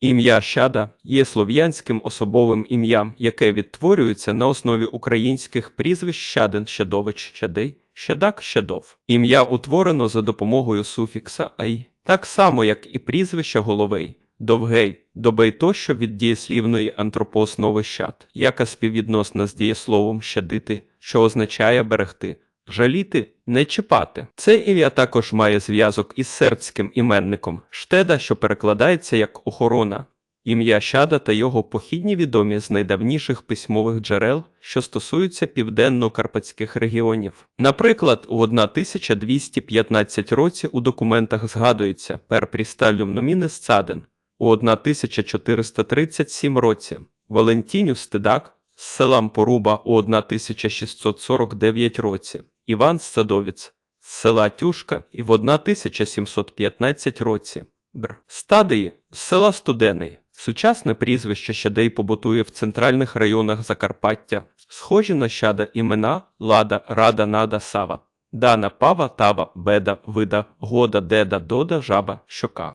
Ім'я Щада є слов'янським особовим ім'ям, яке відтворюється на основі українських прізвищ Щадин, Щадович, Щадей, Щадак, Щадов. Ім'я утворено за допомогою суфікса «ай», так само як і прізвище Головей, Довгей, Добей тощо від дієслівної антропооснови щад, яка співвідносна з дієсловом щадити, що означає берегти. Жаліти, не чіпати. Це ім'я також має зв'язок із сербським іменником штеда, що перекладається як охорона. Ім'я Щада та його похідні відомі з найдавніших письмових джерел, що стосуються південно-карпатських регіонів. Наприклад, у 1215 році у документах згадується «Per Pristalium nominis Цаден», у 1437 році Валентіню Стедак з селам Поруба у 1649 році, Іван Садовіць з села Тюшка і в 1715 році. Бр. Стадії з села Студений. Сучасне прізвище Щадей побутує в центральних районах Закарпаття, схожі на щада імена Лада, Рада, Нада, Сава, Дана, Пава, Тава, Беда, Вида, Года, Деда, Дода, Жаба, Щока.